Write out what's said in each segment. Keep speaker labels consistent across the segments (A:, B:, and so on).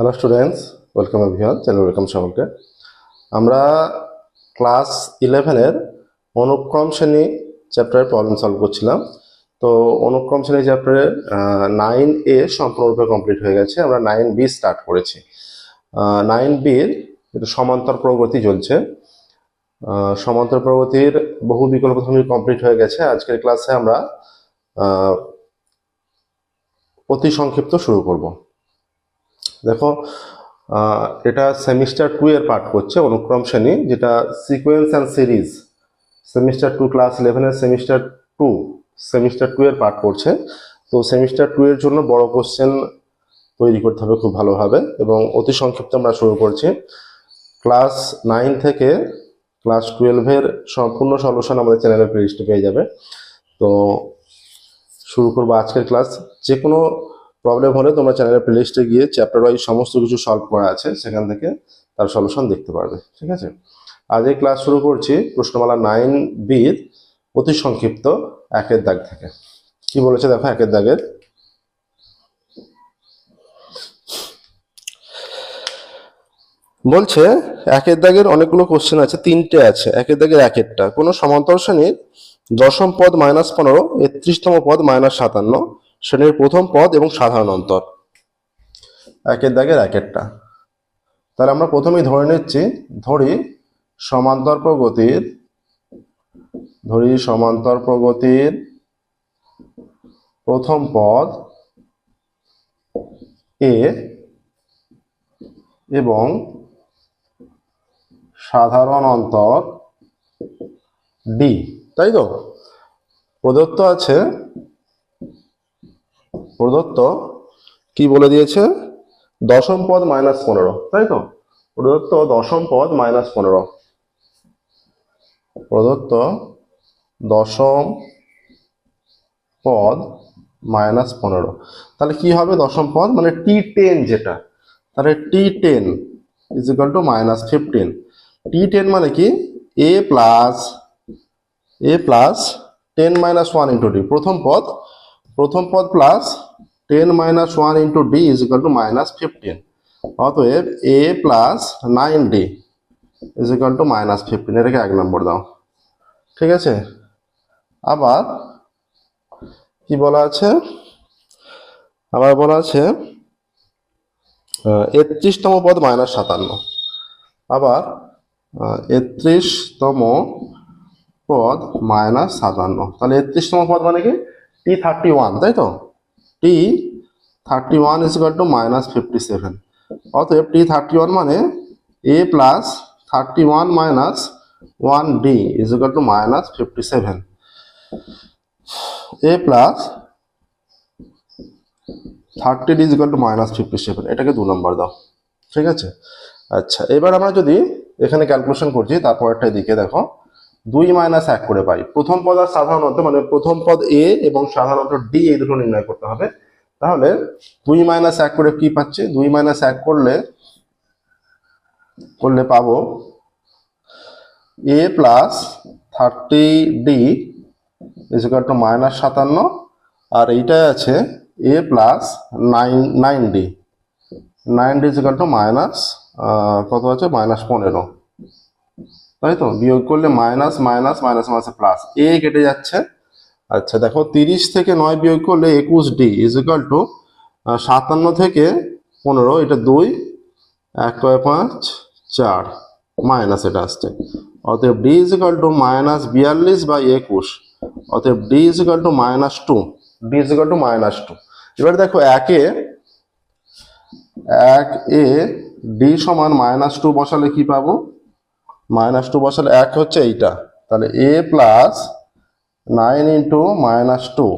A: Hello students welcome Avian channel welcome সকলকে। আমরা class ইলেভেনের অনুক্রম শ্রেণি চ্যাপ্টারের প্রবলেম সলভ করছিলাম। তো অনুক্রম শ্রেণি চ্যাপ্টারে নাইন এ সম্পূর্ণরূপে কমপ্লিট হয়ে গেছে। আমরা নাইন বি স্টার্ট করেছি। নাইন বির সমান্তর প্রগতি চলছে। সমান্তর প্রগতির বহু বিকল্প তুমি কমপ্লিট হয়ে গেছে। আজকের ক্লাসে আমরা অতি সংক্ষিপ্ত শুরু করব। দেখো এটা সেমিস্টার টু এর পার্ট করছে অনুক্রম শ্রেণি, যেটা sequence and series semester two class ইলেভেনের সেমিস্টার টু সেমিস্টার টু এর পার্ট করছে। তো সেমিস্টার টু এর জন্য বড় কোশ্চেন তৈরি করতে হবে খুব ভালোভাবে এবং অতি সংক্ষিপ্ত আমরা শুরু করছি। ক্লাস নাইন থেকে ক্লাস টুয়েলভের সম্পূর্ণ সলিউশন আমাদের চ্যানেলের প্লেলিস্টে পেয়ে যাবে। তো শুরু করব আজকের ক্লাস যে কোনো প্রবলেম হলে তোমরা চ্যানেলের প্লেলিস্টে গিয়ে চ্যাপ্টার ওয়াইজ সমস্ত কিছু সলভ করা আছে, সেখান থেকে তার সলিউশন দেখতে পারবে, ঠিক আছে? আজ এই ক্লাস শুরু করছি প্রশ্নমালা নাইন বির অতি সংক্ষিপ্ত একের দাগ থেকে। কি বলেছে দেখো একের দাগের? বলছে একের দাগের অনেকগুলো কোশ্চেন আছে, তিনটে আছে, একের দাগের এক একটা কোনো সমান্তর শ্রেণির দশম পদ মাইনাস পনেরো, একত্রিশতম পদ মাইনাস সাতান্ন শ্রেণির প্রথম পদ এবং সাধারণ অন্তর। একের দাগের একেরটা। তাহলে আমরা প্রথমেই ধরে নিচ্ছি, ধরি সমান্তর প্রগতির, ধরি সমান্তর প্রগতির প্রথম পদ এ এবং সাধারণ অন্তর ডি তাই তো? প্রদত্ত আছে প্রদত্ত কি বলে দিয়েছে? দশম পদ মাইনাস পনেরো। তাই তো? প্রদত্ত দশম পদ মাইনাস পনেরো। প্রদত্ত দশম পদ মাইনাস পনেরো। তাহলে কি হবে দশম পদ? মানে টি টেন যেটা। তাহলে t ten is equal to minus fifteen t ten মানে কি? A plus a plus ten minus one into d প্রথম পদ প্রথম পদ plus ten minus one into d is equal to minus fifteen. অতএব a plus nine d is equal to minus fifteen. এটাকে এক নম্বর দাও। ঠিক আছে? আবার কি বলা আছে? আবার বলা আছে একত্রিশতম পদ মাইনাস সাতান্ন। আবার একত্রিশতম পদ মাইনাস সাতান্ন। তাহলে একত্রিশতম পদ মানে কি? টি থার্টি ওয়ান তাই তো? T thirty one is two minus fifty seven অতএব টি থার্টি ওয়ান মানে a plus thirty one minus one d is two minus fifty seven a plus thirty d is two minus fifty seven এটাকে দু নম্বর দাও। ঠিক আছে? আচ্ছা এবার আমরা যদি এখানে ক্যালকুলেশন করছি, তারপরেরটা দিকে দেখো। দুই মাইনাস এক করে পাই। প্রথম পদ আর সাধারণত মানে প্রথম পদ এ এবং সাধারণত ডি এই দুটো নির্ণয় করতে হবে। তাহলে দুই মাইনাস এক করে কি পাচ্ছে? দুই মাইনাস এক করলে করলে পাবো a plus thirty d is equal to minus সাতান্ন, আর এইটাই আছে a plus nine nine d nine d is equal to minus কত আছে? মাইনাস পনেরো। তাই তো? বিয়োগ করলে minus minus minus minus plus a কেটে যাচ্ছে। আচ্ছা দেখো, তিরিশ থেকে নয় বিয়োগ করলে একুশ ডি ইজ ইকাল টু সাতান্ন থেকে পনেরো, এটা দুই, এক কয় পাঁচ, চার। মাইনাস এটা আসছে। অতএব D is equal to minus বিয়াল্লিশ বাই একুশ। অতএব D is equal to minus two D is equal to minus two এবার দেখো, একে, এক, এ ডি সমান মাইনাস টু বসালে কি পাবো? মাইনাস টু বসালে এক হচ্ছে এইটা। তাহলে A plus nine into minus two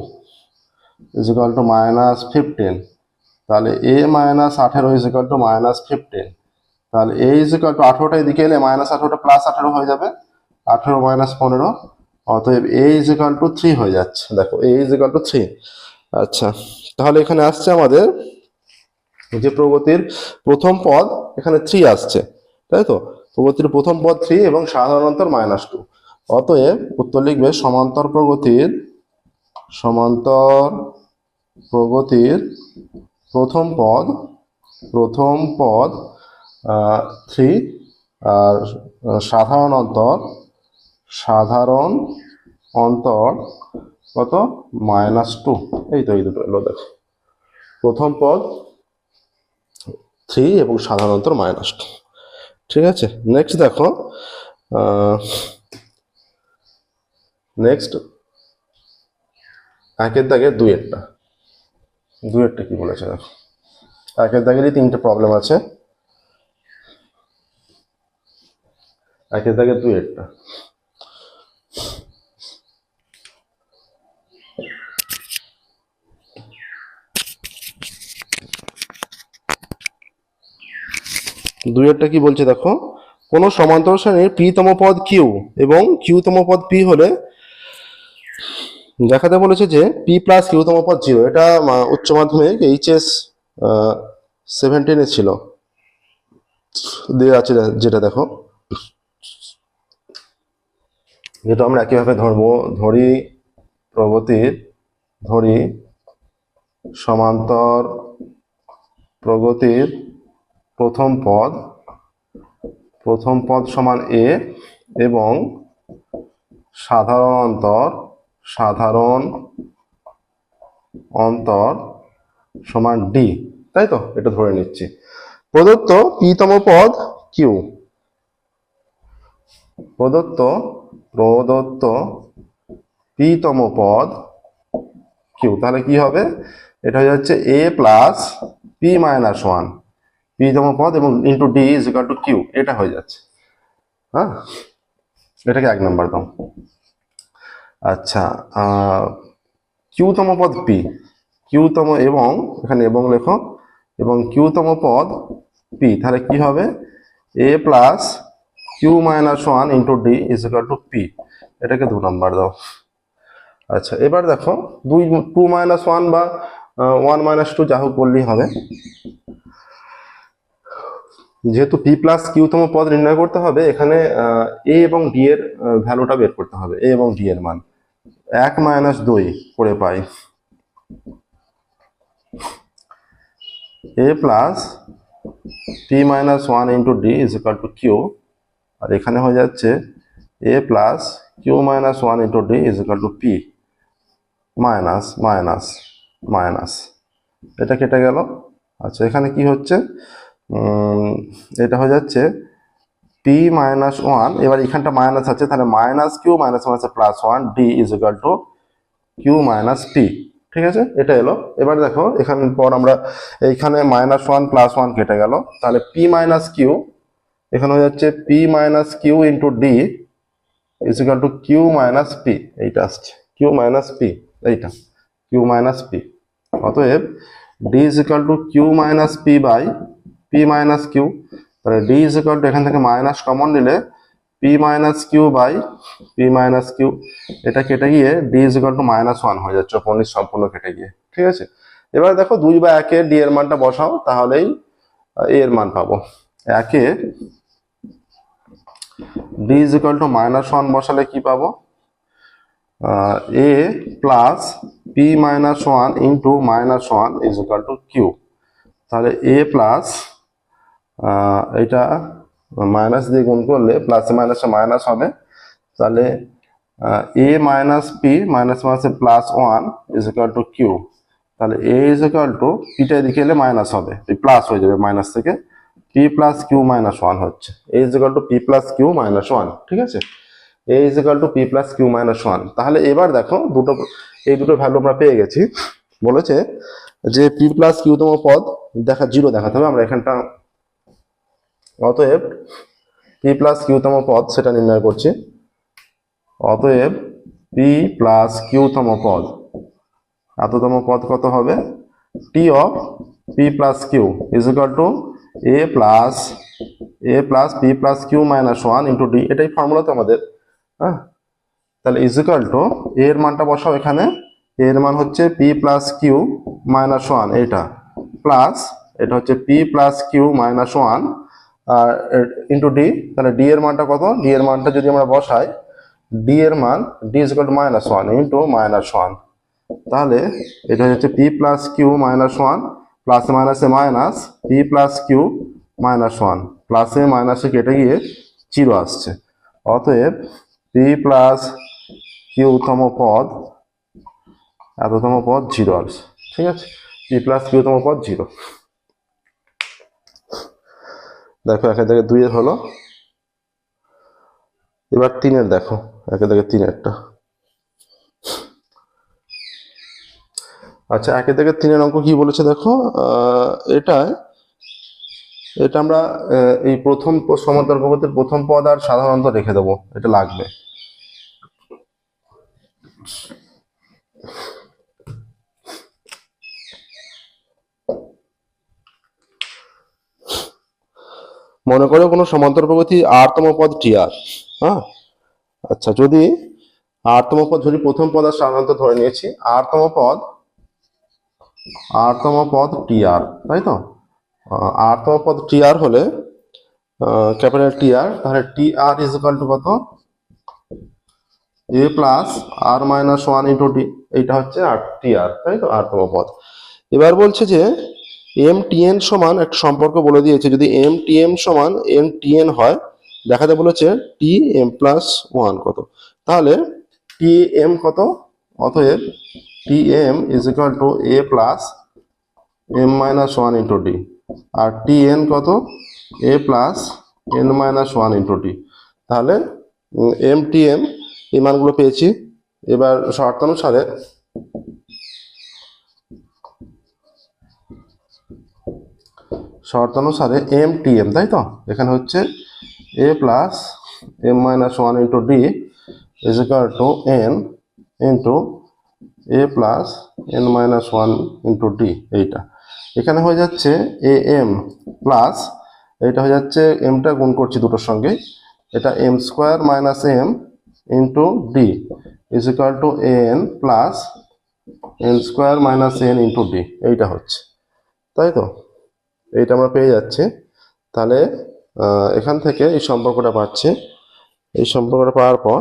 A: is equal to minus fifteen. তাহলে এ মাইনাস আঠেরো is equal to minus fifteen. তাহলে এ ইজিকাল টু আঠেরোটা এদিকে এলে মাইনাস আঠেরোটা প্লাস আঠেরো হয়ে যাবে। আঠেরো মাইনাস পনেরো, অতএব এ ইজিকাল টু থ্রি হয়ে যাচ্ছে। দেখো, এ ইজিকাল টু থ্রি। আচ্ছা তাহলে এখানে আসছে আমাদের যে প্রগতির প্রথম পদ, এখানে থ্রি আসছে, তাই তো? প্রগতির প্রথম পদ থ্রি এবং সাধারণতর মাইনাস টু। অতএব উত্তর লিখবে সমান্তর প্রগতির সমান্তর প্রগতির প্রথম পদ প্রথম পদ থ্রি, আর সাধারণ অন্তর সাধারণ অন্তর কত? Minus two. এই তো এই দুটো এলো, দেখো। প্রথম পদ থ্রি এবং সাধারণ অন্তর মাইনাস টু। ঠিক আছে? নেক্সট দেখো নেক্সট একের দাগে দুইয়েরটা। দুইয়েরটা কি বলেছে দেখো? একের দাগেরই তিনটে প্রবলেম আছে। একের দাগে দুইয়েরটা। দুইয়েরটা কি বলছে দেখো? কোনো সমান্তর শ্রেণির পি তম পদ কিউ এবং কিউ তম পদ পি হলে দেখাতে বলেছে যে পি প্লাস কিউ তম পদ জিরো এটা উচ্চ মাধ্যমিক এইচএস সেভেন্টিনে ছিল। দিয়ে আছে যেটা দেখো। যেটা আমরা একইভাবে ধরবো, ধরি প্রগতির ধরি সমান্তর প্রগতির প্রথম পদ প্রথম পদ সমান এ এবং সাধারণ অন্তর সাধারণ অন্তর সমান ডি তাই তো? এটা ধরে নিচ্ছি। প্রদত্ত পিতম পদ কিউ প্রদত্ত প্রদত্ত পিতম পদ কিউ তাহলে কি হবে? এটা যাচ্ছে A plus P minus one পিতম পদ এবং into D is equal to Q এটা হয়ে যাচ্ছে। হ্যাঁ? এটাকে এক নাম্বার দাও। আচ্ছা কিউতম পদ পি কিউতম এবং, এখানে এবং লেখো, এবং কিউতম পদ পি তাহলে কি হবে? A plus Q minus one into D is equal to P এটাকে দু নাম্বার দাও। আচ্ছা এবার দেখো, দুই টু মাইনাস ওয়ান বা ওয়ান মাইনাস টু যা হোক বললেই হবে। যেহেতু পি প্লাস কিউতম পদ নির্ণয় করতে হবে, এখানে এ এবং ডি এর ভ্যালুটা বের করতে হবে। এ এবং ডি এর মান। এক মাইনাস দুই করে পাই। A plus P minus one into D is equal to Q আর এখানে হয়ে যাচ্ছে A plus Q minus one into D is equal to P minus minus minus এটা কেটে গেল। আচ্ছা এখানে কি হচ্ছে? এটা হয়ে যাচ্ছে পি মাইনাস ওয়ান এবার এখানটা মাইনাস আছে, তাহলে মাইনাস কিউ মাইনাস আছে plus one D is equal to Q minus P ঠিক আছে? এটা এলো। এবার দেখো, এখানে পর আমরা এইখানে মাইনাস ওয়ান প্লাস ওয়ান কেটে গেল। তাহলে পি মাইনাস কিউ এখানে হয়ে যাচ্ছে P minus Q into D is equal to Q minus P এইটা আসছে। কিউ মাইনাস পি এইটা। কিউ মাইনাস পি অতএব D is equal to Q minus P by P minus Q তাহলে D is equal to এখান থেকে minus common নিলে P minus Q by P minus Q এটা কেটে গিয়ে D is equal to minus one হয়ে যাচ্ছে পনির সম্পূর্ণ কেটে গিয়ে, ঠিক আছে? এবার দেখো দুই বা একে ডি এর মানটা বসাও, তাহলেই এ এর মান পাবো। একে D is equal to minus one বসালে কি পাবো? A plus P minus one into minus one is equal to Q তাহলে এ প্লাস এটা মাইনাস দিয়ে গুণ করলে প্লাস মাইনাসে মাইনাস হবে। তাহলে এ মাইনাস পি মাইনাস মাইনাসে plus one is equal to Q তাহলে এ ইজ ইকাল টু পিটা এদিকে এলে মাইনাস হবে। প্লাস হয়ে যাবে মাইনাস থেকে। P plus Q minus one হচ্ছে। A is equal to P plus Q minus one ঠিক আছে? A is equal to P plus Q minus one তাহলে এবার দেখো, দুটো, এই দুটো ভ্যালু আমরা পেয়ে গেছি। বলেছে যে পি প্লাস কিউতম পদ দেখা জিরো দেখাতে হবে। আমরা এখানটা অতএব পি প্লাস কিউতম পদ সেটা নির্ণয় করছি। অতএব পি প্লাস কিউতম পদ। এততম পদ কত হবে? T of P plus Q is equal to A plus A plus P plus Q minus one into D এটাই ফর্মুলা তো আমাদের। হ্যাঁ? তাহলে ইজ ইকাল টু এর মানটা বসাও এখানে। এর মান হচ্ছে P plus Q minus one এটা প্লাস এটা হচ্ছে P plus Q minus one আর ইন্টু ডি তাহলে ডি এর মানটা কত? ডি এর মানটা যদি আমরা বসাই ডি এর মান D is equal to minus one into minus one তাহলে এটা হচ্ছে P plus Q minus one plus মাইনাসে minus P plus Q minus one প্লাসে মাইনাসে কেটে গিয়ে জিরো আসছে। অতএব পি প্লাস কিউতম পদ, এততম পদ জিরো আসছে। ঠিক আছে? পি প্লাস কিউতম পদ জিরো দেখো, একে থেকে দুইয়ের হলো। এবার তিনের দেখো, একে থেকে তিনেরটা। আচ্ছা একে থেকে তিনের অঙ্ক কি বলেছে দেখো? এটায় এটা আমরা এই প্রথম সমান্তরাল প্রথম পদ আর সাধারণত রেখে দেবো, এটা লাগবে। মনে করো কোনো সমান্তর প্রগতি আরতম পদ টি আর হ্যাঁ? আচ্ছা যদি আরতম পদ, যদি প্রথম পদ আর সাধারণত ধরে নিয়েছি আরতম পদ আরতম পদ টি আর তাই তো? আরতম পদ টি আর হলে ক্যাপিটাল টি আর তাহলে T R is equal to কত? A plus R minus one into D এইটা হচ্ছে আর টি আর তাই তো? আরতম পদ। এবার বলছে যে এম টি এন সমান একটা সম্পর্ক বলে দিয়েছে। যদি এম টি এম সমান এম টি এন হয়, দেখাতে বলেছে টি এম প্লাস ওয়ান কত? তাহলে টি এম কত? অতএব T M is equal to A plus M minus one into D R T N কত? A plus N minus one into D তাহলে এম টি এম এই মানগুলো পেয়েছি। এবার শর্তানুসারে শর্তানুসারে এম টি এম তাই তো এখানে হচ্ছে A plus M minus one into D equal to N into A plus N minus one into D এইটা। এখানে হয়ে যাচ্ছে এ এম প্লাস এইটা হয়ে যাচ্ছে এমটা গুণ করছি দুটোর সঙ্গে এটা M square minus M into D is equal to N plus N square minus N into D এইটা হচ্ছে। তাই তো এইটা আমরা পেয়ে যাচ্ছি। তাহলে এখান থেকে এই সম্পর্কটা পাচ্ছি। এই সম্পর্কটা পাওয়ার পর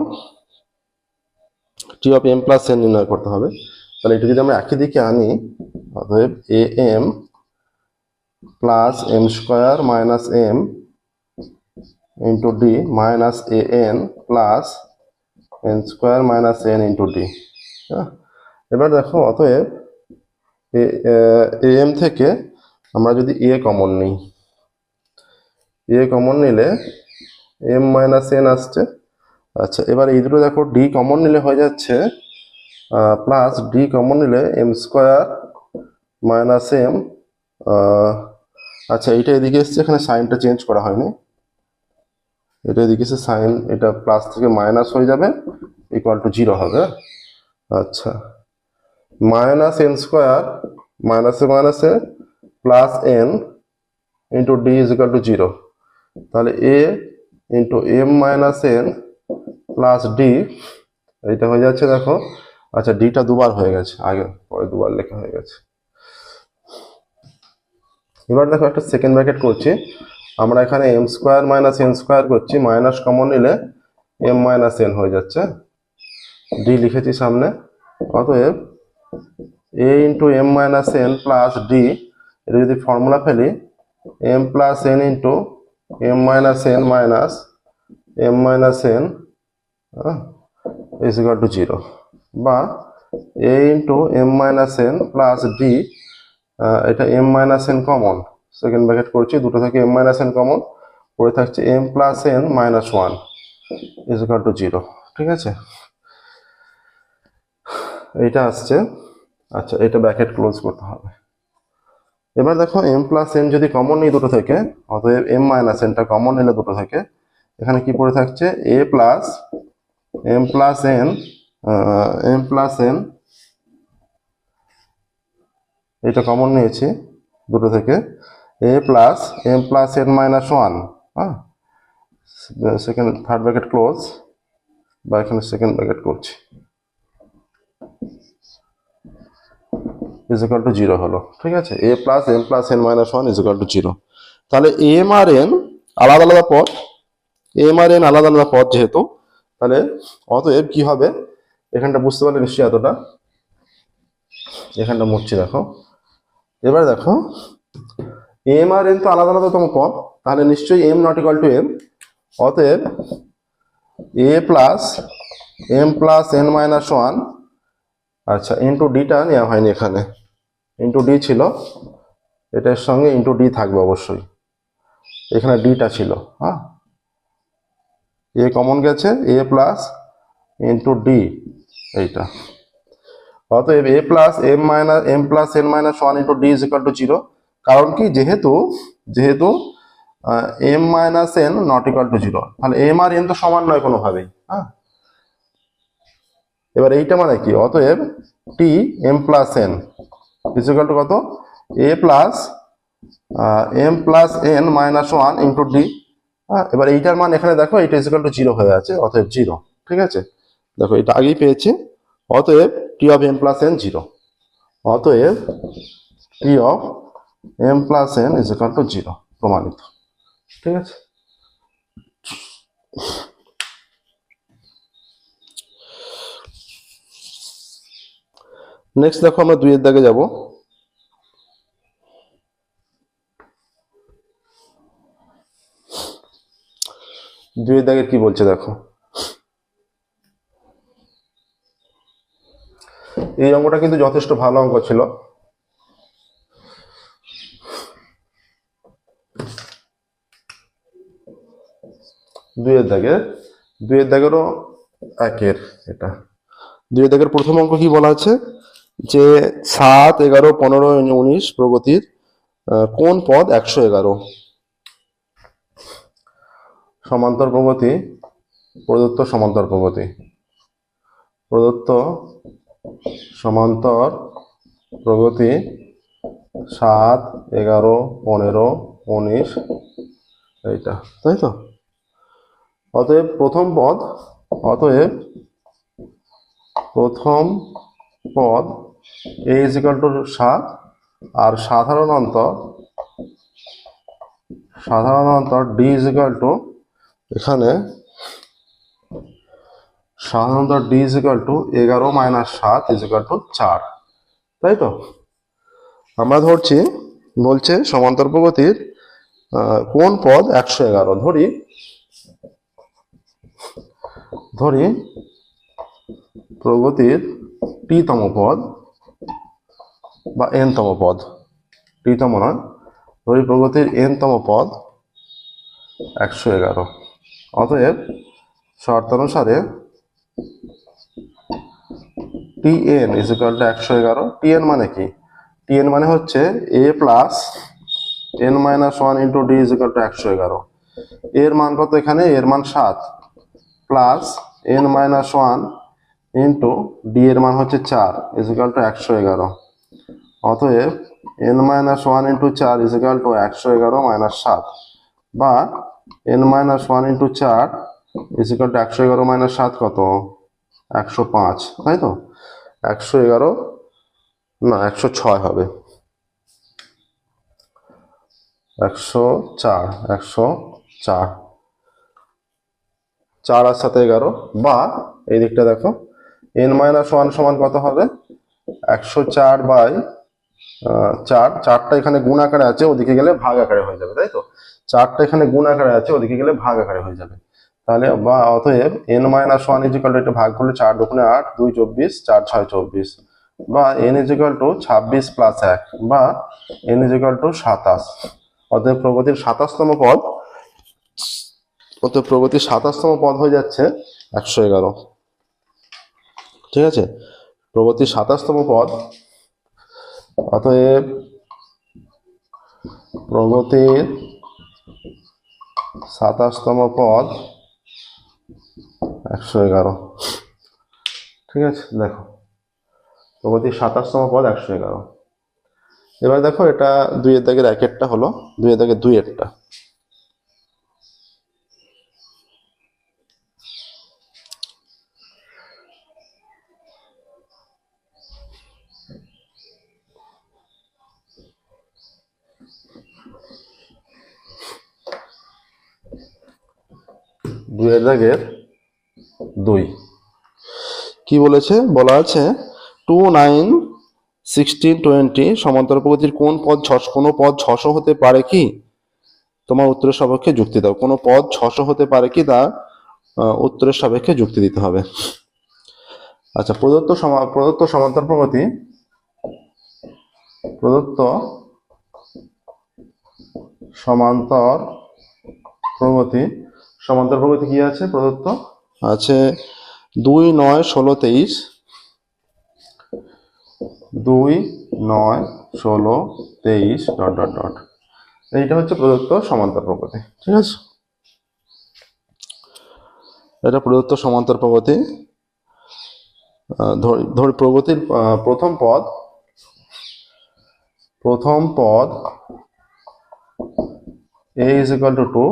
A: T of M plus N নির্ণয় করতে হবে। তাহলে এটা যদি আমরা একই দিকে আনি, অতএব A M plus M square minus M into D minus A N plus N square minus N into D এবার দেখো, অতএব এ এম থেকে আমরা যদি এ কমন নিই এ কমন নিলে এম মাইনাস এন আসছে। আচ্ছা এবার এই দুটো দেখো ডি কমন নিলে হয়ে যাচ্ছে প্লাস ডি কমন নিলে এম স্কোয়ার মাইনাস এম আচ্ছা এইটা এদিকে এসছে, এখানে সাইনটা চেঞ্জ করা হয়নি। এটা এদিকে এসে সাইন এটা প্লাস থেকে মাইনাস হয়ে যাবে ইকুয়াল টু জিরো হবে। আচ্ছা মাইনাস এন স্কোয়ার মাইনাসে মাইনাসে plus N into D is equal to zero তাহলে A into M minus N plus D এইটা হয়ে যাচ্ছে দেখো। আচ্ছা ডিটা দুবার হয়ে গেছে, আগে, পরে দুবার লেখা হয়ে গেছে। এবার দেখো একটা সেকেন্ড ব্র্যাকেট করছি। আমরা এখানে M square minus N square করছি মাইনাস কমন নিলে এম মাইনাস এন হয়ে যাচ্ছে। ডি লিখেছি সামনে। অতএব A into M minus N plus D এটা যদি ফর্মুলা ফেলি M plus N into M minus N minus M minus N is equal to zero বা A into M minus N plus D এটা M minus N common second bracket করছি, দুটো থেকে M minus N common পড়ে থাকছে M plus N minus one is equal to zero ঠিক আছে? এইটা আসছে। আচ্ছা এটা ব্র্যাকেট ক্লোজ করতে হবে। এবার দেখো এম প্লাস এন যদি কমন নিই দুটো থেকে, অতএব এম মাইনাস এনটা কমন নিলে দুটো থেকে, এখানে কি পড়ে থাকছে? A plus M plus N M plus N এটা কমন নিয়েছি দুটো থেকে A plus M plus N minus one হ্যাঁ? সেকেন্ড থার্ড ব্র্যাকেট ক্লোজ বা এখানে সেকেন্ড ব্র্যাকেট করছি। ইজ ইকাল টু জিরো হলো, ঠিক আছে? A plus M plus N minus one is equal to zero তাহলে এম আর এন আলাদা আলাদা পদ এম আর এন আলাদা আলাদা পদ যেহেতু, তাহলে অতএব কি হবে? এখানটা বুঝতে পারলে নিশ্চয়ই এতটা। এখানটা মুছছি, দেখো। এবার দেখো এম আর এন তো আলাদা আলাদাতম পদ, তাহলে নিশ্চয়ই M not equal to M অতএব A plus M plus N minus one আচ্ছা ইন্টু ডিটা নেওয়া হয়নি এখানে। ইন্টু ডি ছিল। এটার সঙ্গে ইন্টু ডি থাকবে অবশ্যই। এখানে ডিটা ছিল হ্যাঁ? এ কমন গেছে এ প্লাস ইন্টু ডি এইটা। অতএব A plus M minus M plus N minus one into D is equal to zero কারণ কি? যেহেতু যেহেতু M minus N not equal to zero তাহলে এম আর এন তো সমান নয় কোনোভাবেই হ্যাঁ? এবার এইটা মানে কি? অতএব T M plus N is equal to কত A plus M plus N minus one into D এবার এইটার মান এখানে দেখো, এটা ইজ ইকাল টু জিরো হয়ে আছে, অতএব জিরো ঠিক আছে? দেখো, এটা আগেই পেয়েছি, অতএব T of M plus N zero অতএব T of M plus N is equal to zero প্রমাণিত, ঠিক আছে? নেক্সট দেখো আমরা দুইয়ের দাগে যাব। দুইয়ের দাগে কি বলছে দেখো। এই অঙ্কটা কিন্তু যথেষ্ট ভালো অঙ্ক ছিল। দুইয়ের দাগে। দুইয়ের দাগেরও একের এটা। দুইয়ের দাগের প্রথম অঙ্ক কি বলা আছে? যে সাত, এগারো, পনেরো, উনিশ প্রগতির কোন পদ একশো এগারো? সমান্তর প্রগতি, প্রদত্ত সমান্তর প্রগতি। প্রদত্ত সমান্তর প্রগতি, সাত, এগারো, পনেরো, উনিশ, এইটা, তাই তো? অতএব প্রথম পদ, অতএব প্রথম পদ এ ইজ ইকাল টু সাত, আর সাধারণ অন্তর, সাধারণ ডি ইজ ইকাল টু এখানে সাধারণত ডি ইজ ইকাল টু এগারো মাইনাস সাত ইজ ইকাল টু চার, তাই তো? আমরা ধরছি, বলছে সমান্তর প্রগতির কোন পদ একশো এগারো? ধরি ধরি প্রগতির টি তম পদ বা এন তম পদ। টি তম নয় ধরি প্রগতির এন তম পদ একশো এগারো। অতএব শর্তানুসারে T N is equal to একশো এগারো। টিএন মানে কি? টি এন মানে হচ্ছে A plus N minus one into D is equal to একশো এগারো। এর মান কত এখানে? এর মান সাত plus N minus one into D এর মান হচ্ছে চার ইজ ইকাল টু একশো এগারো। অতএব এন মাইনাস ওয়ান ইন্টু চার ইজ ইকাল টু একশো এগারো মাইনাস সাত। বা এন মাইনাস ওয়ান ইন্টু চার ইজ ইকাল টু একশো এগারো মাইনাস সাত কত? একশো পাঁচ, তাই তো? একশো এগারো, না, একশো ছয় হবে। একশো চার একশো চার। চার আর সাথে এগারো, বা এই দিকটা দেখো এন মাইনাস ওয়ান সমান কত হবে? একশো চার বাই চার, চারটা এখানে গুণ আকারে আছে, ওদিকে গেলে ভাগ আকারে হয়ে যাবে, তাই তো? চারটা এখানে গুণ আকারে আছে, ওদিকে গেলে ভাগ আকারে হয়ে যাবে। তাহলে বা অতএব N minus one is equal to ভাগ করলে চার দুগুণে আট, দুই চব্বিশ, চার ছয় চব্বিশ। বা এন ইজিকাল টু ছাব্বিশ প্লাস এক, বা এন ইজিকাল টু সাতাশ। অতএব প্রগতির সাতাশতম পদ, অতএব প্রগতির সাতাশতম পদ হয়ে যাচ্ছে একশো এগারো। ঠিক আছে? প্রগতির সাতাশতম পদ অতএব প্রগতির সাতাশতম পদ একশো এগারো। ঠিক আছে? দেখো। প্রগতির সাতাশতম পদ একশো এগারো। এবার দেখো এটা দুইয়ের দাগের একটা হলো দুইয়ের দাগের দুইয়েরটা দুইয়ের দাগের দুই। কি বলেছে? বলা আছে, টু নাইন সিক্সটিন টোয়েন্টি সমান্তর প্রগতির কোন পদ ছশো, কোনো পদ ছশো হতে পারে কি? তোমার উত্তরের সপক্ষে যুক্তি দাও। কোনো পদ ছশো হতে পারে কি তা উত্তরের সাপেক্ষে যুক্তি দিতে হবে। আচ্ছা প্রদত্ত প্রদত্ত সমান্তর প্রগতি, প্রদত্ত সমান্তর প্রগতি সমান্তর প্রগতি কি আছে? প্রদত্ত? আছে দুই নয় ষোলো তেইশ। দুই নয় ষোলো তেইশ ডট ডট ডট। এইটা হচ্ছে প্রদত্ত সমান্তর প্রগতি। ঠিক আছে। এটা প্রদত্ত সমান্তর প্রগতি। ধরি প্রগতির প্রথম পদ। প্রথম পদ A is equal to two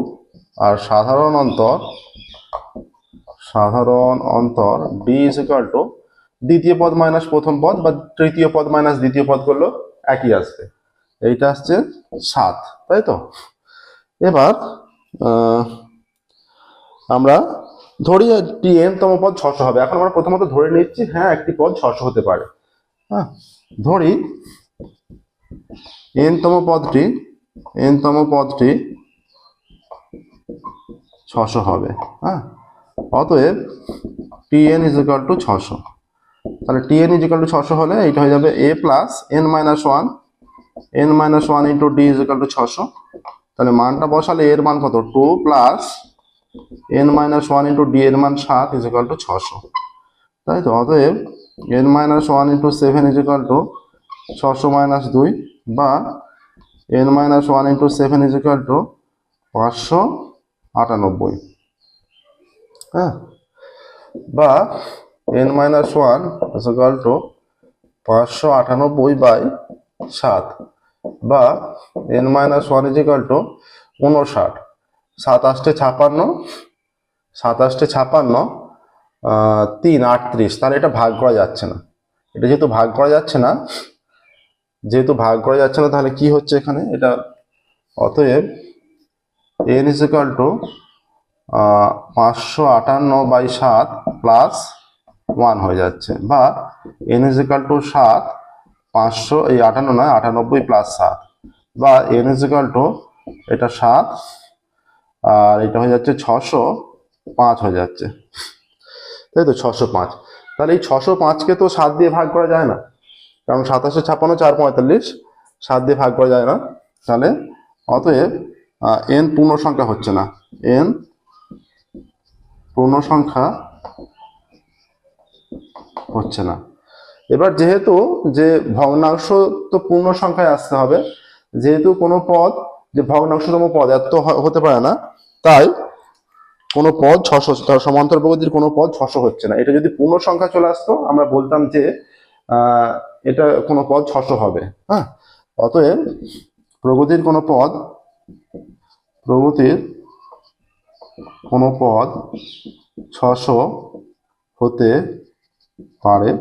A: আর সাধারণ অন্তর সাধারণ অন্তর ডি ইজ দ্বিতীয় পদ মাইনাস প্রথম পদ বা তৃতীয় পদ মাইনাস দ্বিতীয় পদ করলেও একই আসবে। এইটা আসছে সাত, তাই তো? এবার আমরা ধরি টি এন তম পদ ছশো হবে। এখন আমরা প্রথমত ধরে নিচ্ছি হ্যাঁ একটি পদ ছশো হতে পারে। হ্যাঁ ধরি এন তম পদটি এন তম পদটি ছশো হবে হ্যাঁ? অতএব T N is equal to ছশো। তাহলে T N is equal to ছশো হলে এইটা হয়ে যাবে A plus N minus one N minus one into D is equal to ছশো। তাহলে মানটা বসালে এর মান কত? Two plus N minus one into D এর মান সাত ইজ ইকাল টু ছশো। তাই তো? অতএব N minus one into seven is equal to ছশো মাইনাস দুই বা N minus one into seven is equal to পাঁচশো। আটানব্বই। হ্যাঁ? বা N minus one equal to পাঁচশো আটানব্বই বাই সাত। বা N minus one is equal to উনষাট সাতাশটে ছাপান্ন সাতাশটে ছাপান্ন তিন, আটত্রিশ। তাহলে এটা ভাগ করা যাচ্ছে না। এটা যেহেতু ভাগ করা যাচ্ছে না, যেহেতু ভাগ করা যাচ্ছে না, তাহলে কি হচ্ছে এখানে? এটা অতএব এন ইজ ইকাল টু পাঁচশো আটান্ন বাই সাত প্লাস ওয়ান হয়ে যাচ্ছে। বা এন ইজ ইকাল টু সাত, পাঁচশো, এই আটান্ন নয়, আটানব্বই প্লাস সাত। বা এন ইজ ইকাল টু এটা সাত, আর এটা হয়ে যাচ্ছে ছশো পাঁচ হয়ে যাচ্ছে। তাই তো ছশো পাঁচ। তাহলে এই ছশো পাঁচকে তো সাত দিয়ে ভাগ করা যায় না। কারণ সাতাশে ছাপ্পান্ন, চার পঁয়তাল্লিশ, সাত দিয়ে ভাগ করা যায় না। তাহলে অতএব এন পূর্ণ সংখ্যা হচ্ছে না। এন পূর্ণ সংখ্যা হচ্ছে না। এবার যেহেতু যে ভগ্নাংশ তো পূর্ণ সংখ্যায় আসতে হবে, যেহেতু কোনো পদ, যে ভগ্নাংশতম পদ এত হতে পারে না, তাই কোনো পদ ছশো তার সমান্তর প্রগতির কোনো পদ ছশো হচ্ছে না। এটা যদি পূর্ণ সংখ্যা চলে আসতো, আমরা বলতাম যে এটা কোনো পদ ছশো হবে। হ্যাঁ? অতএব প্রগতির কোনো পদ প্রগতির কোনো পদ ছশো হতে পারে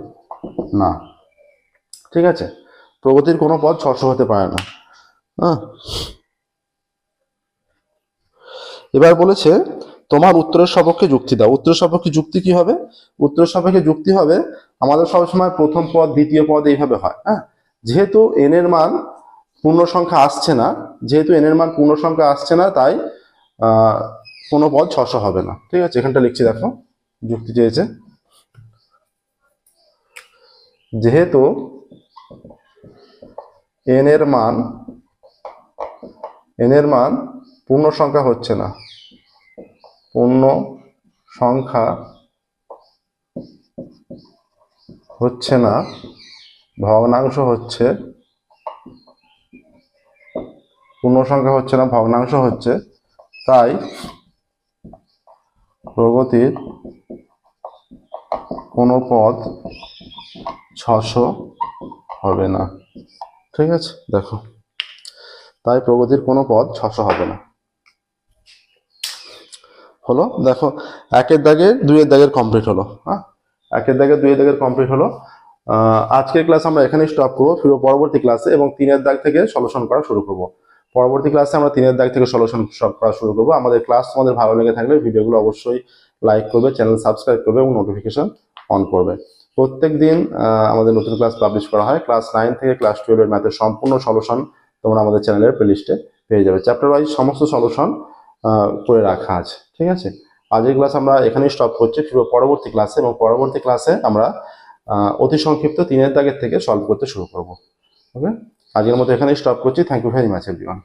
A: না। ঠিক আছে? প্রগতির কোনো পদ ছশো হতে পারে না। হ্যাঁ? এবার বলেছে, তোমার উত্তরের সপক্ষে যুক্তি দাও। উত্তরের সপক্ষে যুক্তি কি হবে? উত্তরের সপক্ষে যুক্তি হবে, আমাদের সবসময় প্রথম পদ, দ্বিতীয় পদ এইভাবে হয়। হ্যাঁ? যেহেতু এন এর মান পূর্ণ সংখ্যা আসছে না, যেহেতু এন এর মান পূর্ণ সংখ্যা আসছে না, তাই কোনো পদ ছশো হবে না। ঠিক আছে, এখানটা লিখছি দেখো, যুক্তি চেয়েছে। যেহেতু এন এর মান এন এর মান পূর্ণ সংখ্যা হচ্ছে না পূর্ণ সংখ্যা হচ্ছে না, ভগ্নাংশ হচ্ছে পূর্ণ সংখ্যা হচ্ছে না, ভগ্নাংশ হচ্ছে। তাই প্রগতির কোনো পদ ছশো হবে না। ঠিক আছে, দেখো। তাই প্রগতির কোনো পদ ছশো হবে না। হলো, দেখো, একের দাগে দুইয়ের দাগের কমপ্লিট হলো হ্যাঁ? একের দাগে দুইয়ের দাগের কমপ্লিট হলো। আজকের ক্লাস আমরা এখানেই স্টপ করব। ফিরবো পরবর্তী ক্লাসে এবং তিনের দাগ থেকে সলিউশন করা শুরু করব। পরবর্তী ক্লাসে আমরা তিনের দাগ থেকে সলিউশন করা শুরু করব। আমাদের ক্লাস তোমাদের ভালো লেগে থাকলে ভিডিওগুলো অবশ্যই লাইক করবে চ্যানেল সাবস্ক্রাইব করবে এবং নোটিফিকেশন অন করবে। প্রত্যেক দিন আমাদের নতুন ক্লাস পাবলিশ করা হয়। ক্লাস নাইন থেকে ক্লাস টুয়েলভের ম্যাথের সম্পূর্ণ সলিউশন তোমরা আমাদের চ্যানেলের প্লেলিস্টে পেয়ে যাবে। চ্যাপ্টার ওয়াইজ সমস্ত সলিউশন করে রাখা আছে। ঠিক আছে? আজকের ক্লাস আমরা এখানেই স্টপ করছি। ফিরবো পরবর্তী ক্লাসে এবং পরবর্তী ক্লাসে আমরা অতি সংক্ষিপ্ত তিনের দাগের থেকে সলভ করতে শুরু করব। ওকে আজকের মতো এখানেই স্টপ করছি। Thank you very much everyone